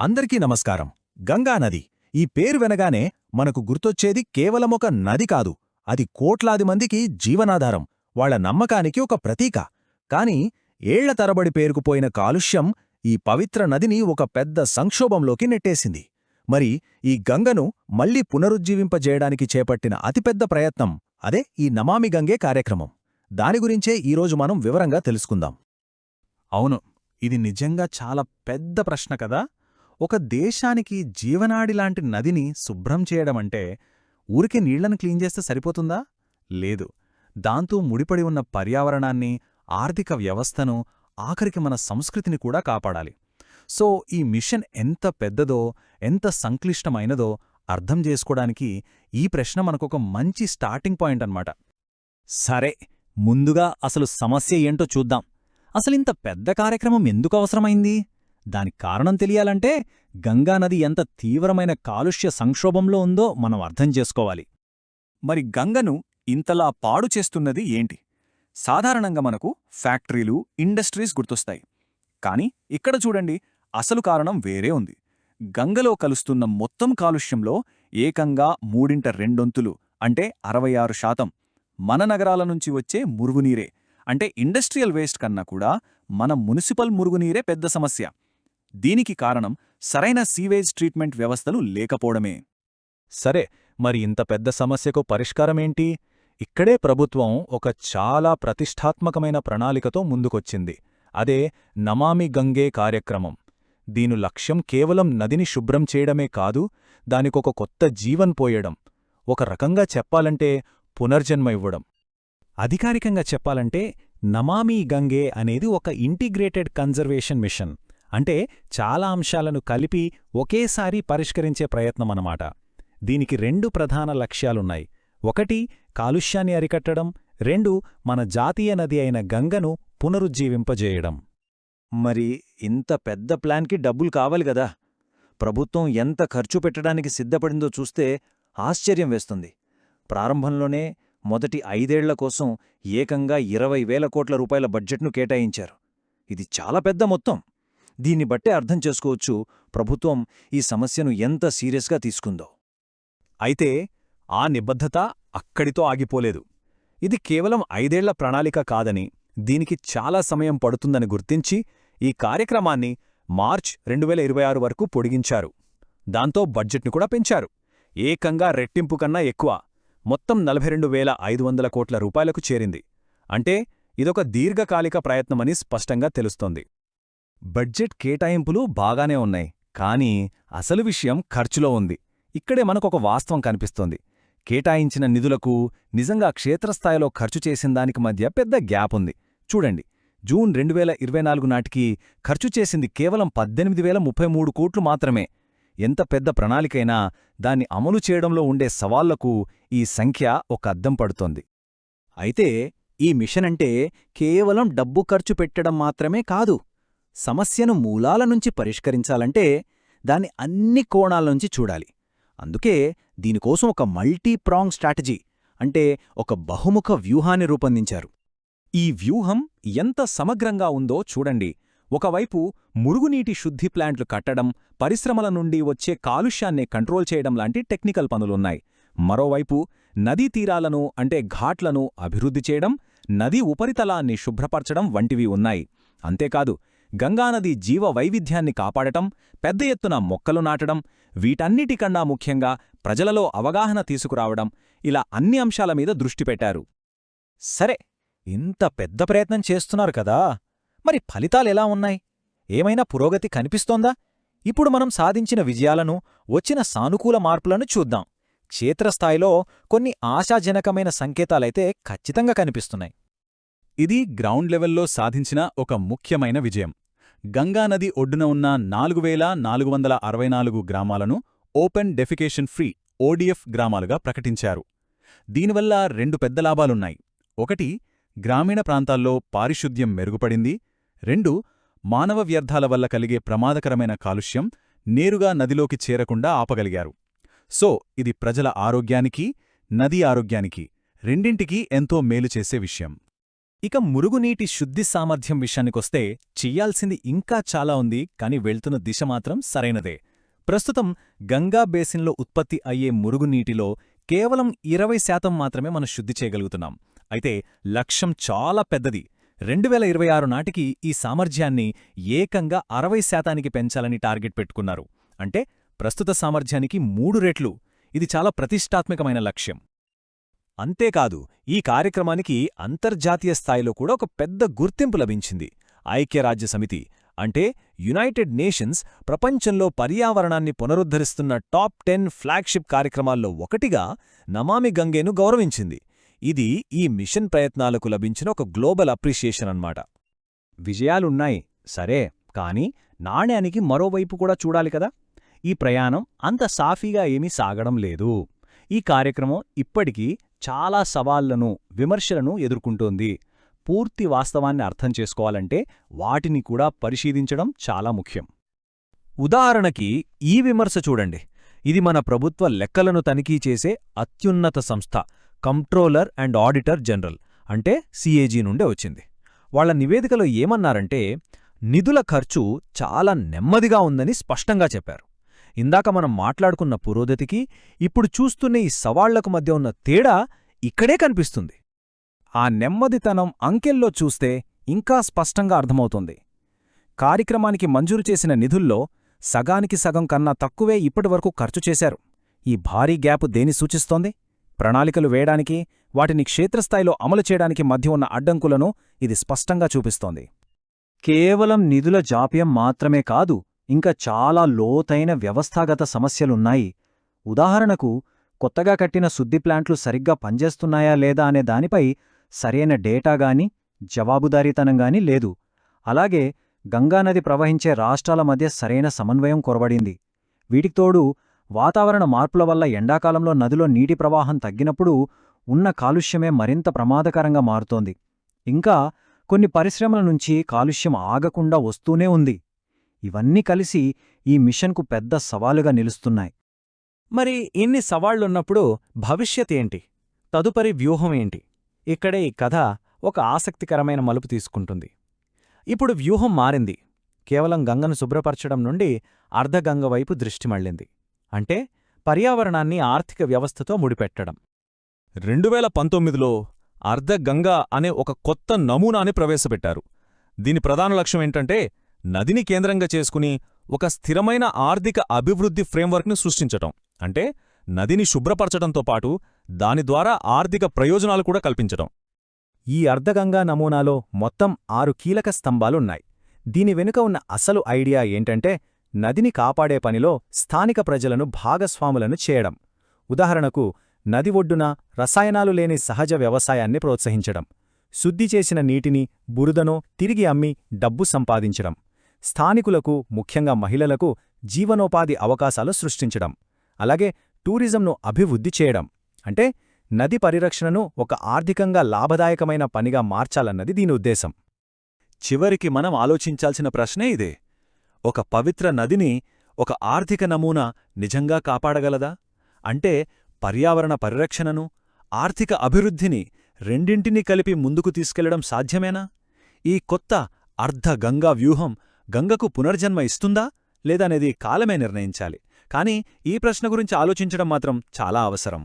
అందరికీ నమస్కారం. గంగానది ఈ పేరు వెనగానే మనకు గుర్తొచ్చేది కేవలమొక నది కాదు. అది కోట్లాది మందికి జీవనాధారం. వాళ్ళ నమ్మకానికి ఒక ప్రతీక. కాని ఏళ్ళ తరబడి పేరుకుపోయిన కాలుష్యం ఈ పవిత్ర నదిని ఒక పెద్ద సంక్షోభంలోకి నెట్టేసింది. మరి ఈ గంగను మళ్ళీ పునరుజ్జీవింపజేయడానికి చేపట్టిన అతిపెద్ద ప్రయత్నం అదే ఈ నమామి గంగే కార్యక్రమం. దాని గురించే ఈరోజు మనం వివరంగా తెలుసుకుందాం. అవును. ఇది నిజంగా చాలా పెద్ద ప్రశ్న కదా? ఒక దేశానికి జీవనాడి లాంటి నదిని శుభ్రం చేయడమంటే ఊరికే నీళ్ళను క్లీన్ చేస్తే సరిపోతుందా? లేదు. దాంతో ముడిపడి ఉన్న పర్యావరణాన్ని ఆర్థిక వ్యవస్థను ఆఖరికి మన సంస్కృతిని కూడా కాపాడాలి. సో ఈ మిషన్ ఎంత పెద్దదో ఎంత సంక్లిష్టమైనదో అర్థం చేసుకోవడానికి ఈ ప్రశ్న మనకొక మంచి స్టార్టింగ్ పాయింట్ అన్నమాట. సరే ముందుగా అసలు సమస్య ఏంటో చూద్దాం. అసలింత పెద్ద కార్యక్రమం ఎందుకు అవసరమైంది? దానికి కారణం తెలియాలంటే గంగానది ఎంత తీవ్రమైన కాలుష్య సంక్షోభంలో ఉందో మనం అర్థం చేసుకోవాలి. మరి గంగను ఇంతలా పాడు చేస్తున్నది ఏంటి? సాధారణంగా మనకు ఫ్యాక్టరీలు ఇండస్ట్రీస్ గుర్తొస్తాయి. కాని ఇక్కడ చూడండి అసలు కారణం వేరే ఉంది. గంగలో కలుస్తున్న మొత్తం కాలుష్యంలో ఏకంగా మూడింట రెండొంతులు అంటే అరవై ఆరు శాతం మన నగరాల నుంచి వచ్చే మురుగునీరే అంటే ఇండస్ట్రియల్ వేస్ట్ కన్నా కూడా మన మున్సిపల్ మురుగునీరే పెద్ద సమస్య. దీనికి కారణం సరైన సీవేజ్ ట్రీట్మెంట్ వ్యవస్థలు లేకపోవడమే. సరే మరి ఇంత పెద్ద సమస్యకు పరిష్కారమేంటి? ఇక్కడే ప్రభుత్వం ఒక చాలా ప్రతిష్టాత్మకమైన ప్రణాళికతో ముందుకొచ్చింది. అదే నమామి గంగే కార్యక్రమం. దీని లక్ష్యం కేవలం నదిని శుభ్రం చేయడమే కాదు దానికొక కొత్త జీవన్ పోయడం. ఒక రకంగా చెప్పాలంటే పునర్జన్మ ఇవ్వడం. అధికారికంగా చెప్పాలంటే నమామి గంగే అనేది ఒక ఇంటిగ్రేటెడ్ కన్జర్వేషన్ మిషన్. అంటే చాలా అంశాలను కలిపి ఒకేసారి పరిష్కరించే ప్రయత్నమన్నమాట. దీనికి రెండు ప్రధాన లక్ష్యాలున్నాయి. ఒకటి కాలుష్యాన్ని అరికట్టడం. రెండు మన జాతీయ నది అయిన గంగను పునరుజ్జీవింపజేయడం. మరి ఇంత పెద్ద ప్లాన్కి డబ్బులు కావాలి కదా ప్రభుత్వం ఎంత ఖర్చు పెట్టడానికి సిద్ధపడిందో చూస్తే ఆశ్చర్యం వేస్తుంది. ప్రారంభంలోనే మొదటి ఐదేళ్ళ కోసం ఏకంగా ఇరవై వేల కోట్ల రూపాయల బడ్జెట్ను కేటాయించారు. ఇది చాలా పెద్ద మొత్తం. దీన్ని బట్టే అర్థం చేసుకోవచ్చు ప్రభుత్వం ఈ సమస్యను ఎంత సీరియస్గా తీసుకుందో. అయితే ఆ నిబద్ధత అక్కడితో ఆగిపోలేదు. ఇది కేవలం ఐదేళ్ళ ప్రణాళిక కాదని దీనికి చాలా సమయం పడుతుందని గుర్తించి ఈ కార్యక్రమాన్ని మార్చ్ రెండు వేల ఇరవై ఆరు వరకు పొడిగించారు. దాంతో బడ్జెట్ను కూడా పెంచారు. ఏకంగా రెట్టింపు కన్నా ఎక్కువ మొత్తం నలభై రెండు వేల ఐదు వందల కోట్ల రూపాయలకు చేరింది. అంటే ఇదొక దీర్ఘకాలిక ప్రయత్నమని స్పష్టంగా తెలుస్తోంది. బడ్జెట్ కేటాయింపులు బాగానే ఉన్నాయి కానీ అసలు విషయం ఖర్చులో ఉంది. ఇక్కడే మనకొక వాస్తవం కనిపిస్తోంది. కేటాయించిన నిధులకు నిజంగా క్షేత్రస్థాయిలో ఖర్చు చేసిన దానికి మధ్య పెద్ద గ్యాప్ ఉంది. చూడండి జూన్ రెండు వేల ఇరవై నాలుగు నాటికి ఖర్చు చేసింది కేవలం పద్దెనిమిది వేల ముప్పై మూడు కోట్లు మాత్రమే. ఎంత పెద్ద ప్రణాళికైనా దాన్ని అమలు చేయడంలో ఉండే సవాళ్ళకు ఈ సంఖ్య ఒక అద్దం పడుతోంది. అయితే ఈ మిషన్ అంటే కేవలం డబ్బు ఖర్చు పెట్టడం మాత్రమే కాదు. సమస్యను మూలాల నుంచి పరిష్కరించాలంటే దాన్ని అన్ని కోణాల్నుంచి చూడాలి. అందుకే దీనికోసం ఒక మల్టీ ప్రాంగ్ స్ట్రాటజీ అంటే ఒక బహుముఖ వ్యూహాన్ని రూపొందించారు. ఈ వ్యూహం ఎంత సమగ్రంగా ఉందో చూడండి. ఒకవైపు మురుగునీటి శుద్ధి ప్లాంట్లు కట్టడం పరిశ్రమల నుండి వచ్చే కాలుష్యాన్ని కంట్రోల్ చేయడం లాంటి టెక్నికల్ పనులున్నాయి. మరోవైపు నదీ తీరాలను అంటే ఘాట్లను అభివృద్ధి చేయడం నదీ ఉపరితలాన్ని శుభ్రపరచడం వంటివి ఉన్నాయి. అంతేకాదు గంగానది జీవ వైవిధ్యాన్ని కాపాడటం పెద్ద ఎత్తున మొక్కలు నాటడం వీటన్నిటికన్నా ముఖ్యంగా ప్రజలలో అవగాహన తీసుకురావడం ఇలా అన్ని అంశాల మీద దృష్టి పెట్టారు. సరే ఇంత పెద్ద ప్రయత్నం చేస్తున్నారు కదా! మరి ఫలితాలెలా ఉన్నాయి? ఏమైనా పురోగతి కనిపిస్తోందా? ఇప్పుడు మనం సాధించిన విజయాలను వచ్చిన సానుకూల మార్పులను చూద్దాం. క్షేత్రస్థాయిలో కొన్ని ఆశాజనకమైన సంకేతాలైతే ఖచ్చితంగా కనిపిస్తున్నాయి. ఇది గ్రౌండ్ లెవెల్లో సాధించిన ఒక ముఖ్యమైన విజయం. గంగానది ఒడ్డున ఉన్న నాలుగు వేల నాలుగు వందల అరవై నాలుగు గ్రామాలను ఓపెన్ డెఫికేషన్ ఫ్రీ ఓడిఎఫ్ గ్రామాలుగా ప్రకటించారు. దీనివల్ల రెండు పెద్ద లాభాలున్నాయి. ఒకటి గ్రామీణ ప్రాంతాల్లో పారిశుద్ధ్యం మెరుగుపడింది. రెండు మానవ వ్యర్థాల వల్ల కలిగే ప్రమాదకరమైన కాలుష్యం నేరుగా నదిలోకి చేరకుండా ఆపగలిగారు. సో ఇది ప్రజల ఆరోగ్యానికి నదీ ఆరోగ్యానికి రెండింటికీ ఎంతో మేలు చేసే విషయం. ఇక మురుగునీటి శుద్ధి సామర్థ్యం విషయానికొస్తే చెయ్యాల్సింది ఇంకా చాలా ఉంది కాని వెళ్తున్న దిశ మాత్రం సరైనదే. ప్రస్తుతం గంగా బేసిన్లో ఉత్పత్తి అయ్యే మురుగునీటిలో కేవలం ఇరవై శాతం మాత్రమే మనం శుద్ధి చేయగలుగుతున్నాం. అయితే లక్ష్యం చాలా పెద్దది. రెండు వేల ఇరవై ఆరు నాటికి ఈ సామర్థ్యాన్ని ఏకంగా అరవై శాతానికి పెంచాలని టార్గెట్ పెట్టుకున్నారు. అంటే ప్రస్తుత సామర్థ్యానికి మూడు రెట్లు. ఇది చాలా ప్రతిష్టాత్మకమైన లక్ష్యం. అంతేకాదు ఈ కార్యక్రమానికి అంతర్జాతీయ స్థాయిలో కూడా ఒక పెద్ద గుర్తింపు లభించింది. ఐక్యరాజ్య సమితి అంటే యునైటెడ్ నేషన్స్ ప్రపంచంలో పర్యావరణాన్ని పునరుద్ధరిస్తున్న టాప్ టెన్ ఫ్లాగ్షిప్ కార్యక్రమాల్లో ఒకటిగా నమామి గంగేను గౌరవించింది. ఇది ఈ మిషన్ ప్రయత్నాలకు లభించిన ఒక గ్లోబల్ అప్రిషియేషన్ అన్నమాట. విజయాలున్నాయి సరే కాని నాణ్యానికి మరోవైపు కూడా చూడాలి కదా. ఈ ప్రయాణం అంత సాఫీగా ఏమీ సాగడం లేదు. ఈ కార్యక్రమం ఇప్పటికీ చాలా సవాళ్ళను విమర్శలను ఎదుర్కొంటోంది. పూర్తి వాస్తవాన్ని అర్థం చేసుకోవాలంటే వాటిని కూడా పరిశీలించడం చాలా ముఖ్యం. ఉదాహరణకి ఈ విమర్శ చూడండి. ఇది మన ప్రభుత్వ లెక్కలను తనిఖీ చేసే అత్యున్నత సంస్థ కంట్రోలర్ అండ్ ఆడిటర్ జనరల్ అంటే సిఏజీ నుండే వచ్చింది. వాళ్ళ నివేదికలో ఏమన్నారంటే నిధుల ఖర్చు చాలా నెమ్మదిగా ఉందని స్పష్టంగా చెప్పారు. ఇందాక మనం మాట్లాడుకున్న పురోగతికి ఇప్పుడు చూస్తున్న ఈ సవాళ్ళకు మధ్య ఉన్న తేడా ఇక్కడే కనిపిస్తుంది. ఆ నెమ్మదితనం అంకెల్లో చూస్తే ఇంకా స్పష్టంగా అర్థమవుతుంది. కార్యక్రమానికి మంజూరు చేసిన నిధుల్లో సగానికి సగం కన్నా తక్కువే ఇప్పటివరకు ఖర్చు చేశారు. ఈ భారీ గ్యాప్ దేని సూచిస్తోంది? ప్రణాళికలు వేయడానికి వాటిని క్షేత్రస్థాయిలో అమలు చేయడానికి మధ్య ఉన్న అడ్డంకులను ఇది స్పష్టంగా చూపిస్తోంది. కేవలం నిధుల జాప్యం మాత్రమే కాదు ఇంకా చాలా లోతైన వ్యవస్థాగత సమస్యలున్నాయి. ఉదాహరణకు కొత్తగా కట్టిన శుద్ధి ప్లాంట్లు సరిగ్గా పనిచేస్తున్నాయా లేదా అనే దానిపై సరైన డేటాగాని జవాబుదారీతనంగాని లేదు. అలాగే గంగానది ప్రవహించే రాష్ట్రాల మధ్య సరైన సమన్వయం కొరబడింది. వీటితోడు వాతావరణ మార్పుల వల్ల ఎండాకాలంలో నదిలో నీటి ప్రవాహం తగ్గినప్పుడు ఉన్న కాలుష్యమే మరింత ప్రమాదకరంగా మారుతోంది. ఇంకా కొన్ని పరిశ్రమల నుంచి కాలుష్యం ఆగకుండా వస్తూనే ఉంది. ఇవన్నీ కలిసి ఈ మిషన్కు పెద్ద సవాలుగా నిలుస్తున్నాయి. మరి ఇన్ని సవాళ్ళున్నప్పుడు భవిష్యత్ ఏంటి? తదుపరి వ్యూహం ఏంటి? ఇక్కడే ఈ కథ ఒక ఆసక్తికరమైన మలుపు తీసుకుంటుంది. ఇప్పుడు వ్యూహం మారింది. కేవలం గంగను శుభ్రపరచడం నుండి అర్ధగంగ వైపు దృష్టి మళ్ళింది. అంటే పర్యావరణాన్ని ఆర్థిక వ్యవస్థతో ముడిపెట్టడం. రెండువేల పంతొమ్మిదిలో అర్ధగంగా అనే ఒక కొత్త నమూనాని ప్రవేశపెట్టారు. దీని ప్రధాన లక్ష్యం ఏంటంటే నదిని కేంద్రంగా చేసుకుని ఒక స్థిరమైన ఆర్థిక అభివృద్ధి ఫ్రేమ్వర్క్ని సృష్టించటం. అంటే నదిని శుభ్రపరచడంతో పాటు దాని ద్వారా ఆర్థిక ప్రయోజనాలు కూడా కల్పించటం. ఈ అర్ధగంగా నమూనాలో మొత్తం ఆరు కీలక స్తంభాలున్నాయి. దీని వెనుక ఉన్న అసలు ఐడియా ఏంటంటే నదిని కాపాడే పనిలో స్థానిక ప్రజలను భాగస్వాములను చేయడం. ఉదాహరణకు నది ఒడ్డున రసాయనాలు లేని సహజ వ్యవసాయాన్ని ప్రోత్సహించడం. శుద్ధి చేసిన నీటిని బురదనో తిరిగి అమ్మి డబ్బు సంపాదించడం. స్థానికులకు ముఖ్యంగా మహిళలకు జీవనోపాధి అవకాశాలు సృష్టించడం. అలాగే టూరిజంను అభివృద్ధి చేయడం. అంటే నది పరిరక్షణను ఒక ఆర్థికంగా లాభదాయకమైన పనిగా మార్చాలన్నది దీని ఉద్దేశం. చివరికి మనం ఆలోచించాల్సిన ప్రశ్నే ఇదే. ఒక పవిత్ర నదిని ఒక ఆర్థిక నమూనా నిజంగా కాపాడగలదా? అంటే పర్యావరణ పరిరక్షణను ఆర్థిక అభివృద్ధిని రెండింటినీ కలిపి ముందుకు తీసుకెళ్ళడం సాధ్యమేనా? ఈ కొత్త అర్ధ గంగా వ్యూహం గంగకు పునర్జన్మ ఇస్తుందా లేదనేది కాలమే నిర్ణయించాలి. కానీ ఈ ప్రశ్న గురించి ఆలోచించడం మాత్రం చాలా అవసరం.